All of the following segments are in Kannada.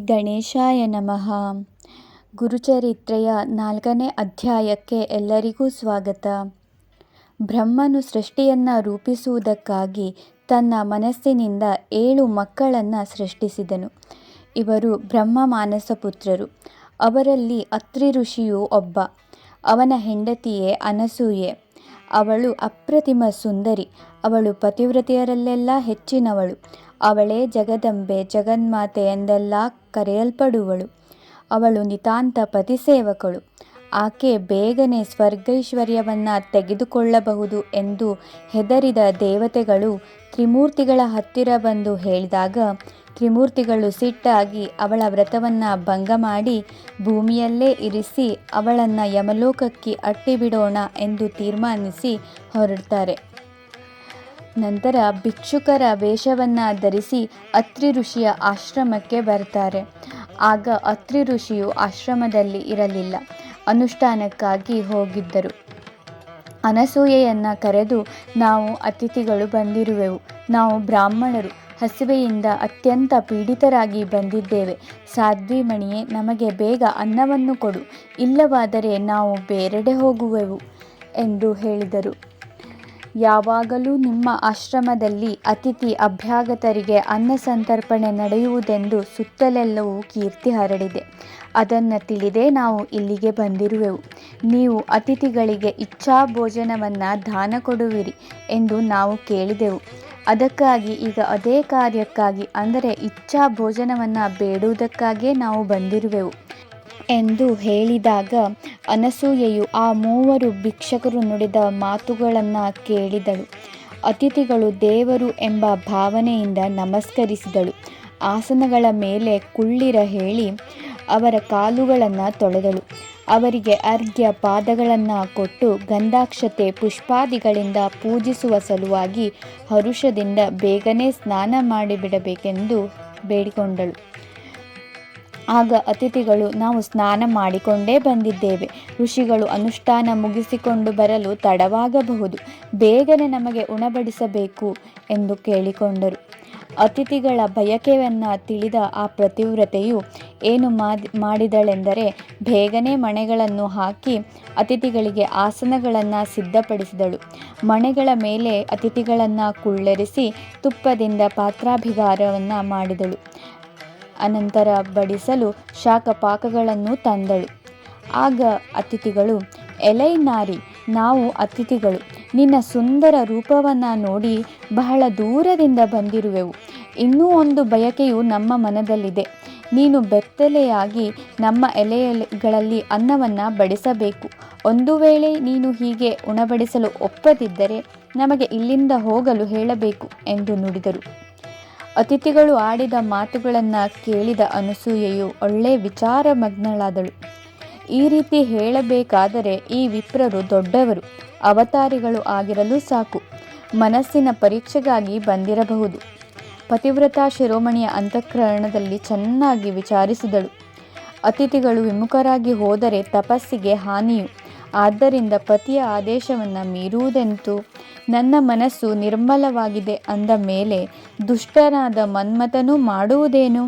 ಗಣೇಶಾಯ ನಮಃ. ಗುರುಚರಿತ್ರೆಯ ನಾಲ್ಕನೇ ಅಧ್ಯಾಯಕ್ಕೆ ಎಲ್ಲರಿಗೂ ಸ್ವಾಗತ. ಬ್ರಹ್ಮನು ಸೃಷ್ಟಿಯನ್ನು ರೂಪಿಸುವುದಕ್ಕಾಗಿ ತನ್ನ ಮನಸ್ಸಿನಿಂದ ಏಳು ಮಕ್ಕಳನ್ನು ಸೃಷ್ಟಿಸಿದನು. ಇವರು ಬ್ರಹ್ಮ ಮಾನಸ ಪುತ್ರರು. ಅವರಲ್ಲಿ ಅತ್ರಿ ಋಷಿಯು ಒಬ್ಬ. ಅವನ ಹೆಂಡತಿಯೇ ಅನಸೂಯೆ. ಅವಳು ಅಪ್ರತಿಮ ಸುಂದರಿ. ಅವಳು ಪತಿವ್ರತೆಯರಲ್ಲೆಲ್ಲ ಹೆಚ್ಚಿನವಳು. ಅವಳೇ ಜಗದಂಬೆ ಜಗನ್ಮಾತೆ ಎಂದೆಲ್ಲ ಕರೆಯಲ್ಪಡುವಳು. ಅವಳು ನಿತಾಂತ ಪತಿಸೇವಕಳು. ಆಕೆ ಬೇಗನೆ ಸ್ವರ್ಗೈಶ್ವರ್ಯವನ್ನು ತೆಗೆದುಕೊಳ್ಳಬಹುದು ಎಂದು ಹೆದರಿದ ದೇವತೆಗಳು ತ್ರಿಮೂರ್ತಿಗಳ ಹತ್ತಿರ ಬಂದು ಹೇಳಿದಾಗ, ತ್ರಿಮೂರ್ತಿಗಳು ಸಿಟ್ಟಾಗಿ ಅವಳ ವ್ರತವನ್ನು ಭಂಗ ಮಾಡಿ ಭೂಮಿಯಲ್ಲೇ ಇರಿಸಿ ಅವಳನ್ನು ಯಮಲೋಕಕ್ಕೆ ಅಟ್ಟಿಬಿಡೋಣ ಎಂದು ತೀರ್ಮಾನಿಸಿ ಹೊರಡ್ತಾರೆ. ನಂತರ ಭಿಕ್ಷುಕರ ವೇಷವನ್ನು ಧರಿಸಿ ಅತ್ರಿ ಋಷಿಯ ಆಶ್ರಮಕ್ಕೆ ಬರ್ತಾರೆ ಆಗ ಅತ್ರಿ ಋಷಿಯು ಆಶ್ರಮದಲ್ಲಿ ಇರಲಿಲ್ಲ. ಅನುಷ್ಠಾನಕ್ಕಾಗಿ ಹೋಗಿದ್ದರು. ಅನಸೂಯೆಯನ್ನು ಕರೆದು, ನಾವು ಅತಿಥಿಗಳು ಬಂದಿರುವೆವು. ನಾವು ಬ್ರಾಹ್ಮಣರು. ಹಸಿವೆಯಿಂದ ಅತ್ಯಂತ ಪೀಡಿತರಾಗಿ ಬಂದಿದ್ದೇವೆ. ಸಾಧ್ವಿಮಣಿಯೇ, ನಮಗೆ ಬೇಗ ಅನ್ನವನ್ನು ಕೊಡು. ಇಲ್ಲವಾದರೆ ನಾವು ಬೇರೆಡೆ ಹೋಗುವೆವು ಎಂದು ಹೇಳಿದರು. ಯಾವಾಗಲೂ ನಿಮ್ಮ ಆಶ್ರಮದಲ್ಲಿ ಅತಿಥಿ ಅಭ್ಯಾಗತರಿಗೆ ಅನ್ನ ಸಂತರ್ಪಣೆ ನಡೆಯುವುದೆಂದು ಸುತ್ತಲೆಲ್ಲವೂ ಕೀರ್ತಿ ಹರಡಿದೆ. ಅದನ್ನು ತಿಳಿದೇ ನಾವು ಇಲ್ಲಿಗೆ ಬಂದಿರುವೆವು. ನೀವು ಅತಿಥಿಗಳಿಗೆ ಇಚ್ಛಾ ಭೋಜನವನ್ನು ದಾನ ಕೊಡುವಿರಿ ಎಂದು ನಾವು ಕೇಳಿದೆವು. ಅದಕ್ಕಾಗಿ ಈಗ ಅದೇ ಕಾರ್ಯಕ್ಕಾಗಿ ಅಂದರೆ ಇಚ್ಛಾ ಭೋಜನವನ್ನು ಬೇಡುವುದಕ್ಕಾಗಿಯೇ ನಾವು ಬಂದಿರುವೆವು. ಎಂದು ಹೇಳಿದಾಗ ಅನಸೂಯೆಯು ಆ ಮೂವರು ಭಿಕ್ಷಕರು ನುಡಿದ ಮಾತುಗಳನ್ನು ಕೇಳಿದಳು. ಅತಿಥಿಗಳು ದೇವರು ಎಂಬ ಭಾವನೆಯಿಂದ ನಮಸ್ಕರಿಸಿದಳು. ಆಸನಗಳ ಮೇಲೆ ಕುಳ್ಳಿರ ಹೇಳಿ ಅವರ ಕಾಲುಗಳನ್ನು ತೊಳೆದಳು. ಅವರಿಗೆ ಅರ್ಘ್ಯ ಪಾದಗಳನ್ನು ಕೊಟ್ಟು ಗಂಧಾಕ್ಷತೆ ಪುಷ್ಪಾದಿಗಳಿಂದ ಪೂಜಿಸುವ ಸಲುವಾಗಿ ಹರುಷದಿಂದ ಬೇಗನೆ ಸ್ನಾನ ಮಾಡಿಬಿಡಬೇಕೆಂದು ಬೇಡಿಕೊಂಡಳು. ಆಗ ಅತಿಥಿಗಳು ನಾವು ಸ್ನಾನ ಮಾಡಿಕೊಂಡೇ ಬಂದಿದ್ದೇವೆ. ಋಷಿಗಳು ಅನುಷ್ಠಾನ ಮುಗಿಸಿಕೊಂಡು ಬರಲು ತಡವಾಗಬಹುದು. ಬೇಗನೆ ನಮಗೆ ಉಣಬಡಿಸಬೇಕು ಎಂದು ಕೇಳಿಕೊಂಡರು. ಅತಿಥಿಗಳ ಬಯಕೆಯನ್ನು ತಿಳಿದ ಆ ಪ್ರತಿವ್ರತೆಯು ಏನು ಮಾಡಿದಳೆಂದರೆ ಬೇಗನೆ ಮಣೆಗಳನ್ನು ಹಾಕಿ ಅತಿಥಿಗಳಿಗೆ ಆಸನಗಳನ್ನು ಸಿದ್ಧಪಡಿಸಿದಳು. ಮಣೆಗಳ ಮೇಲೆ ಅತಿಥಿಗಳನ್ನು ಕುಳ್ಳರಿಸಿ ತುಪ್ಪದಿಂದ ಪಾತ್ರಾಭಿಗಾರವನ್ನು ಮಾಡಿದಳು. ಅನಂತರ ಬಡಿಸಲು ಶಾಖಪಾಕಗಳನ್ನು ತಂದಳು. ಆಗ ಅತಿಥಿಗಳು, ಎಲೈ ನಾರಿ, ನಾವು ಅತಿಥಿಗಳು. ನಿನ್ನ ಸುಂದರ ರೂಪವನ್ನು ನೋಡಿ ಬಹಳ ದೂರದಿಂದ ಬಂದಿರುವೆವು. ಇನ್ನೂ ಒಂದು ಬಯಕೆಯು ನಮ್ಮ ಮನದಲ್ಲಿದೆ. ನೀನು ಬೆತ್ತಲೆಯಾಗಿ ನಮ್ಮ ಎಲೆಗಳಲ್ಲಿ ಅನ್ನವನ್ನು ಬಡಿಸಬೇಕು. ಒಂದು ವೇಳೆ ನೀನು ಹೀಗೆ ಉಣಬಡಿಸಲು ಒಪ್ಪದಿದ್ದರೆ ನಮಗೆ ಇಲ್ಲಿಂದ ಹೋಗಲು ಹೇಳಬೇಕು, ಎಂದು ನುಡಿದರು. ಅತಿಥಿಗಳು ಆಡಿದ ಮಾತುಗಳನ್ನು ಕೇಳಿದ ಅನಸೂಯೆಯು ಒಳ್ಳೆ ವಿಚಾರಮಗ್ನಳಾದಳು. ಈ ರೀತಿ ಹೇಳಬೇಕಾದರೆ ಈ ವಿಪ್ರರು ದೊಡ್ಡವರು, ಅವತಾರಿಗಳು ಆಗಿರಲು ಸಾಕು. ಮನಸ್ಸಿನ ಪರೀಕ್ಷೆಗಾಗಿ ಬಂದಿರಬಹುದು. ಪತಿವ್ರತಾ ಶಿರೋಮಣಿಯ ಅಂತಃಕರಣದಲ್ಲಿ ಚೆನ್ನಾಗಿ ವಿಚಾರಿಸಿದಳು. ಅತಿಥಿಗಳು ವಿಮುಖರಾಗಿ ಹೋದರೆ ತಪಸ್ಸಿಗೆ ಹಾನಿಯು ಆದ್ದರಿಂದ ಪತಿಯ ಆದೇಶವನ್ನು ಮೀರುವುದೆಂತು? ನನ್ನ ಮನಸ್ಸು ನಿರ್ಮಲವಾಗಿದೆ ಅಂದ ಮೇಲೆ ದುಷ್ಟನಾದ ಮನ್ಮಥನು ಮಾಡುವುದೇನು?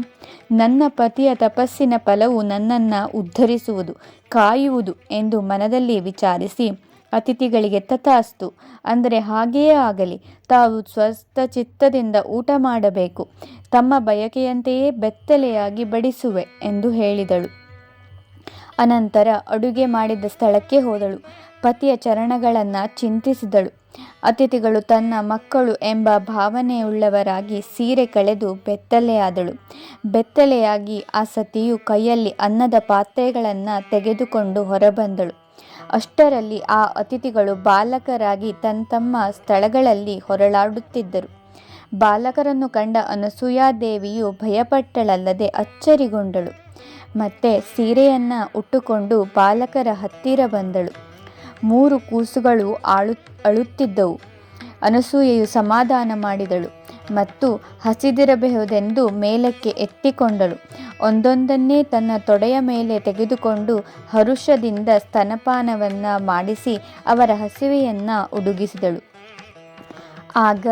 ನನ್ನ ಪತಿಯ ತಪಸ್ಸಿನ ಫಲವು ನನ್ನನ್ನು ಉದ್ಧರಿಸುವುದು, ಕಾಯುವುದು ಎಂದು ಮನದಲ್ಲಿ ವಿಚಾರಿಸಿ ಅತಿಥಿಗಳಿಗೆ ತಥಾಸ್ತು, ಅಂದರೆ ಹಾಗೆಯೇ ಆಗಲಿ, ತಾವು ಸ್ವಸ್ಥ ಚಿತ್ತದಿಂದ ಊಟ ಮಾಡಬೇಕು, ತಮ್ಮ ಬಯಕೆಯಂತೆಯೇ ಬೆತ್ತಲೆಯಾಗಿ ಬಡಿಸುವೆ ಎಂದು ಹೇಳಿದಳು. ಅನಂತರ ಅಡುಗೆ ಮಾಡಿದ ಸ್ಥಳಕ್ಕೆ ಹೋದಳು. ಪತಿಯ ಚರಣಗಳನ್ನು ಚಿಂತಿಸಿದಳು. ಅತಿಥಿಗಳು ತನ್ನ ಮಕ್ಕಳು ಎಂಬ ಭಾವನೆಯುಳ್ಳವರಾಗಿ ಸೀರೆ ಕಳೆದು ಬೆತ್ತಲೆಯಾದಳು ಬೆತ್ತಲೆಯಾಗಿ ಆ ಸತಿಯು ಕೈಯಲ್ಲಿ ಅನ್ನದ ಪಾತ್ರೆಗಳನ್ನು ತೆಗೆದುಕೊಂಡು ಹೊರಬಂದಳು. ಅಷ್ಟರಲ್ಲಿ ಆ ಅತಿಥಿಗಳು ಬಾಲಕರಾಗಿ ತನ್ನ ತಮ್ಮ ಸ್ಥಳಗಳಲ್ಲಿ ಹೊರಳಾಡುತ್ತಿದ್ದರು. ಬಾಲಕರನ್ನು ಕಂಡ ಅನಸೂಯಾದೇವಿಯು ಭಯಪಟ್ಟಳಲ್ಲದೆ ಅಚ್ಚರಿಗೊಂಡಳು. ಮತ್ತೆ ಸೀರೆಯನ್ನು ಉಟ್ಟುಕೊಂಡು ಬಾಲಕರ ಹತ್ತಿರ ಬಂದಳು. ಮೂರು ಕೂಸುಗಳು ಆಳು, ಅಳುತ್ತಿದ್ದವು. ಅನಸೂಯೆಯು ಸಮಾಧಾನ ಮಾಡಿದಳು ಮತ್ತು ಹಸಿದಿರಬಹುದೆಂದು ಮೇಲಕ್ಕೆ ಎತ್ತಿಕೊಂಡಳು. ಒಂದೊಂದನ್ನೇ ತನ್ನ ತೊಡೆಯ ಮೇಲೆ ತೆಗೆದುಕೊಂಡು ಹರುಷದಿಂದ ಸ್ತನಪಾನವನ್ನು ಮಾಡಿಸಿ ಅವರ ಹಸಿವೆಯನ್ನು ಉಡುಗಿಸಿದಳು. ಆಗ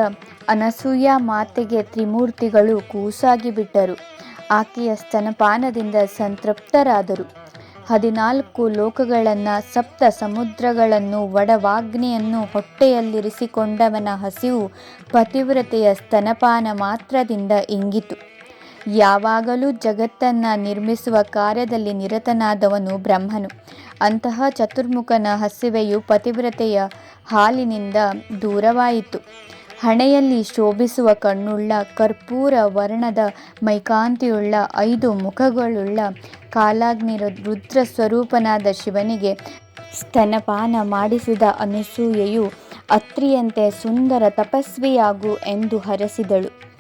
ಅನಸೂಯ ಮಾತೆಗೆ ತ್ರಿಮೂರ್ತಿಗಳು ಕೂಸಾಗಿ ಬಿಟ್ಟರು. ಆಕೆಯ ಸ್ತನಪಾನದಿಂದ ಸಂತೃಪ್ತರಾದರು. ಹದಿನಾಲ್ಕು ಲೋಕಗಳನ್ನು ಸಪ್ತ ಸಮುದ್ರಗಳನ್ನು ವಡವಾಗ್ನಿಯನ್ನು ಹೊಟ್ಟೆಯಲ್ಲಿರಿಸಿಕೊಂಡವನ ಹಸಿವು ಪತಿವ್ರತೆಯ ಸ್ತನಪಾನ ಮಾತ್ರದಿಂದ ಇಂಗಿತು. ಯಾವಾಗಲೂ ಜಗತ್ತನ್ನು ನಿರ್ಮಿಸುವ ಕಾರ್ಯದಲ್ಲಿ ನಿರತನಾದವನು ಬ್ರಹ್ಮನು. ಅಂತಹ ಚತುರ್ಮುಖನ ಹಸಿವೆಯು ಪತಿವ್ರತೆಯ ಹಾಲಿನಿಂದ ದೂರವಾಯಿತು. ಹಣೆಯಲ್ಲಿ ಶೋಭಿಸುವ ಕಣ್ಣುಳ್ಳ, ಕರ್ಪೂರ ವರ್ಣದ ಮೈಕಾಂತಿಯುಳ್ಳ, ಐದು ಮುಖಗಳುಳ್ಳ ಕಾಲಾಗ್ನಿ ರುದ್ರ ಸ್ವರೂಪನಾದ ಶಿವನಿಗೆ ಸ್ತನಪಾನ ಮಾಡಿಸಿದ ಅನಸೂಯೆಯು ಅತ್ರಿಯಂತೆ ಸುಂದರ ತಪಸ್ವಿಯಾಗು ಎಂದು ಹರಸಿದಳು.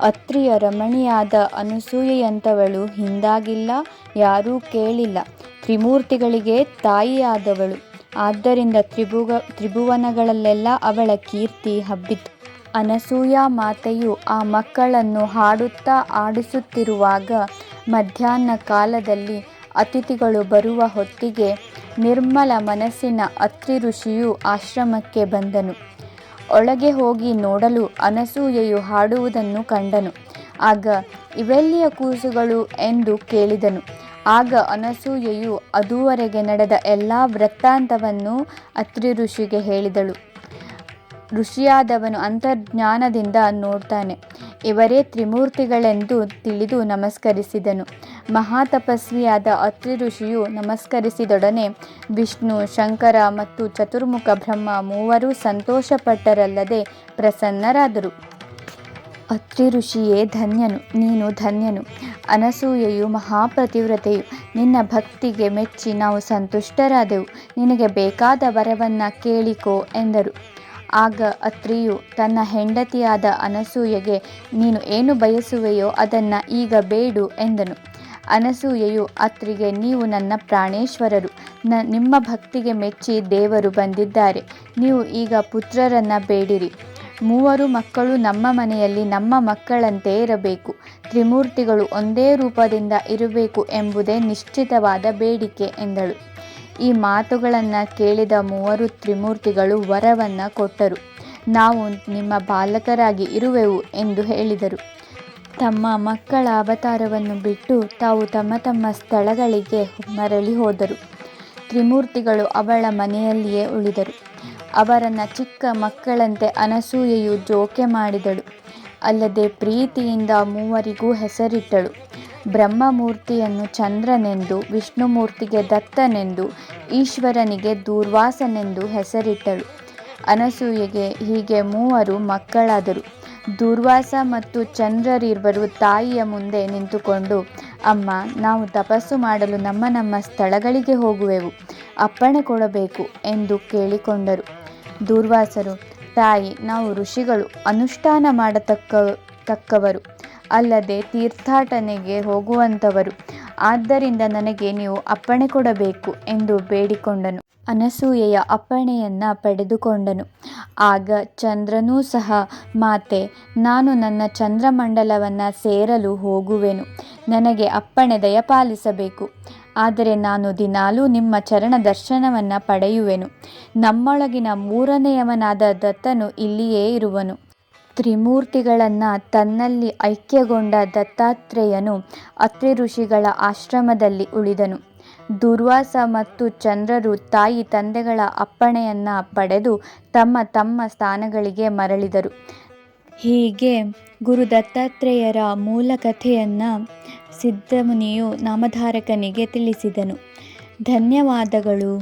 ಅತ್ರಿಯ ರಮಣಿಯಾದ ಅನಸೂಯೆಯಂಥವಳು ಹಿಂದಾಗಿಲ್ಲ, ಯಾರೂ ಕೇಳಿಲ್ಲ. ತ್ರಿಮೂರ್ತಿಗಳಿಗೆ ತಾಯಿಯಾದವಳು. ಆದ್ದರಿಂದ ತ್ರಿಭುಗ, ತ್ರಿಭುವನಗಳಲ್ಲೆಲ್ಲ ಅವಳ ಕೀರ್ತಿ ಹಬ್ಬಿತು. ಅನಸೂಯ ಮಾತೆಯು ಆ ಮಕ್ಕಳನ್ನು ಹಾಡುತ್ತಾ ಆಡಿಸುತ್ತಿರುವಾಗ ಮಧ್ಯಾಹ್ನ ಕಾಲದಲ್ಲಿ ಅತಿಥಿಗಳು ಬರುವ ಹೊತ್ತಿಗೆ ನಿರ್ಮಲ ಮನಸ್ಸಿನ ಅತ್ರಿ ಋಷಿಯು ಆಶ್ರಮಕ್ಕೆ ಬಂದನು. ಒಳಗೆ ಹೋಗಿ ನೋಡಲು ಅನಸೂಯೆಯು ಹಾಡುವುದನ್ನು ಕಂಡನು. ಆಗ ಇವೆಲ್ಲಿಯ ಕೂಸುಗಳು ಎಂದು ಕೇಳಿದನು. ಆಗ ಅನಸೂಯೆಯು ಅದುವರೆಗೆ ನಡೆದ ಎಲ್ಲ ವೃತ್ತಾಂತವನ್ನು ಅತ್ರಿ ಋಷಿಗೆ ಹೇಳಿದಳು. ಋಷಿಯಾದವನು ಅಂತರ್ಜ್ಞಾನದಿಂದ ನೋಡ್ತಾನೆ. ಇವರೇ ತ್ರಿಮೂರ್ತಿಗಳೆಂದು ತಿಳಿದು ನಮಸ್ಕರಿಸಿದನು. ಮಹಾತಪಸ್ವಿಯಾದ ಅತ್ರಿ ಋಷಿಯು ನಮಸ್ಕರಿಸಿದೊಡನೆ ವಿಷ್ಣು, ಶಂಕರ ಮತ್ತು ಚತುರ್ಮುಖ ಬ್ರಹ್ಮ ಮೂವರೂ ಸಂತೋಷಪಟ್ಟರಲ್ಲದೆ ಪ್ರಸನ್ನರಾದರು. ಅತ್ರಿ ಋಷಿಯೇ ಧನ್ಯನು, ನೀನು ಧನ್ಯನು. ಅನಸೂಯೆಯು ಮಹಾಪ್ರತಿವ್ರತೆಯು, ನಿನ್ನ ಭಕ್ತಿಗೆ ಮೆಚ್ಚಿ ನಾವು ಸಂತುಷ್ಟರಾದೆವು. ನಿನಗೆ ಬೇಕಾದ ವರವನ್ನು ಕೇಳಿಕೋ ಎಂದರು. ಆಗ ಅತ್ರಿಯು ತನ್ನ ಹೆಂಡತಿಯಾದ ಅನಸೂಯೆಗೆ, ನೀನು ಏನು ಬಯಸುವೆಯೋ ಅದನ್ನು ಈಗ ಬೇಡು ಎಂದನು. ಅನಸೂಯೆಯು ಅತ್ರಿಗೆ, ನೀವು ನನ್ನ ಪ್ರಾಣೇಶ್ವರರು. ನ, ನಿಮ್ಮ ಭಕ್ತಿಗೆ ಮೆಚ್ಚಿ ದೇವರು ಬಂದಿದ್ದಾರೆ. ನೀವು ಈಗ ಪುತ್ರರನ್ನು ಬೇಡಿರಿ. ಮೂವರು ಮಕ್ಕಳು ನಮ್ಮ ಮನೆಯಲ್ಲಿ ನಮ್ಮ ಮಕ್ಕಳಂತೆ ಇರಬೇಕು. ತ್ರಿಮೂರ್ತಿಗಳು ಒಂದೇ ರೂಪದಿಂದ ಇರಬೇಕು ಎಂಬುದೇ ನಿಶ್ಚಿತವಾದ ಬೇಡಿಕೆ ಎಂದಳು. ಈ ಮಾತುಗಳನ್ನು ಕೇಳಿದ ಮೂವರು ತ್ರಿಮೂರ್ತಿಗಳು ವರವನ್ನು ಕೊಟ್ಟರು. ನಾವು ನಿಮ್ಮ ಬಾಲಕರಾಗಿ ಇರುವೆವು ಎಂದು ಹೇಳಿದರು. ತಮ್ಮ ಮಕ್ಕಳ ಅವತಾರವನ್ನು ಬಿಟ್ಟು ತಾವು ತಮ್ಮ ತಮ್ಮ ಸ್ಥಳಗಳಿಗೆ ಮರಳಿ ಹೋದರು. ತ್ರಿಮೂರ್ತಿಗಳು ಅವಳ ಮನೆಯಲ್ಲಿಯೇ ಉಳಿದರು. ಅವರನ್ನು ಚಿಕ್ಕ ಮಕ್ಕಳಂತೆ ಅನಸೂಯೆಯು ಜೋಕೆ ಮಾಡಿದಳು. ಅಲ್ಲದೆ ಪ್ರೀತಿಯಿಂದ ಮೂವರಿಗೂ ಹೆಸರಿಟ್ಟಳು. ಬ್ರಹ್ಮಮೂರ್ತಿಯನ್ನು ಚಂದ್ರನೆಂದು, ವಿಷ್ಣುಮೂರ್ತಿಗೆ ದತ್ತನೆಂದು, ಈಶ್ವರನಿಗೆ ದೂರ್ವಾಸನೆಂದು ಹೆಸರಿಟ್ಟಳು. ಅನಸೂಯೆಗೆ ಹೀಗೆ ಮೂವರು ಮಕ್ಕಳಾದರು. ದೂರ್ವಾಸ ಮತ್ತು ಚಂದ್ರರಿಬ್ಬರು ತಾಯಿಯ ಮುಂದೆ ನಿಂತುಕೊಂಡು, ಅಮ್ಮ, ನಾವು ತಪಸ್ಸು ಮಾಡಲು ನಮ್ಮ ನಮ್ಮ ಸ್ಥಳಗಳಿಗೆ ಹೋಗುವೆವು ಅಪ್ಪಣೆ ಕೊಡಬೇಕು ಎಂದು ಕೇಳಿಕೊಂಡರು. ದೂರ್ವಾಸರು, ತಾಯಿ, ನಾವು ಋಷಿಗಳು, ಅನುಷ್ಠಾನ ಮಾಡತಕ್ಕ ತಕ್ಕವರು ಅಲ್ಲದೆ ತೀರ್ಥಾಟನೆಗೆ ಹೋಗುವಂಥವರು. ಆದ್ದರಿಂದ ನನಗೆ ನೀವು ಅಪ್ಪಣೆ ಕೊಡಬೇಕು ಎಂದು ಬೇಡಿಕೊಂಡನು. ಅನಸೂಯೆಯ ಅಪ್ಪಣೆಯನ್ನು ಪಡೆದುಕೊಂಡನು. ಆಗ ಚಂದ್ರನೂ ಸಹ, ಮಾತೆ, ನಾನು ನನ್ನ ಚಂದ್ರಮಂಡಲವನ್ನು ಸೇರಲು ಹೋಗುವೆನು. ನನಗೆ ಅಪ್ಪಣೆ ದಯಪಾಲಿಸಬೇಕು. ಆದರೆ ನಾನು ದಿನಾಲೂ ನಿಮ್ಮ ಚರಣ ದರ್ಶನವನ್ನು ಪಡೆಯುವೆನು. ನಮ್ಮೊಳಗಿನ ಮೂರನೆಯವನಾದ ದತ್ತನು ಇಲ್ಲಿಯೇ ಇರುವನು. ತ್ರಿಮೂರ್ತಿಗಳನ್ನು ತನ್ನಲ್ಲಿ ಐಕ್ಯಗೊಂಡ ದತ್ತಾತ್ರೇಯನು ಅತ್ರಿ ಋಷಿಗಳ ಆಶ್ರಮದಲ್ಲಿ ಉಳಿದನು. ದುರ್ವಾಸ ಮತ್ತು ಚಂದ್ರರು ತಾಯಿ ತಂದೆಗಳ ಅಪ್ಪಣೆಯನ್ನು ಪಡೆದು ತಮ್ಮ ತಮ್ಮ ಸ್ಥಾನಗಳಿಗೆ ಮರಳಿದರು. ಹೀಗೆ ಗುರು ದತ್ತಾತ್ರೇಯರ ಮೂಲ ಕಥೆಯನ್ನು ಸಿದ್ಧಮುನಿಯು ನಾಮಧಾರಕನಿಗೆ ತಿಳಿಸಿದನು. ಧನ್ಯವಾದಗಳು.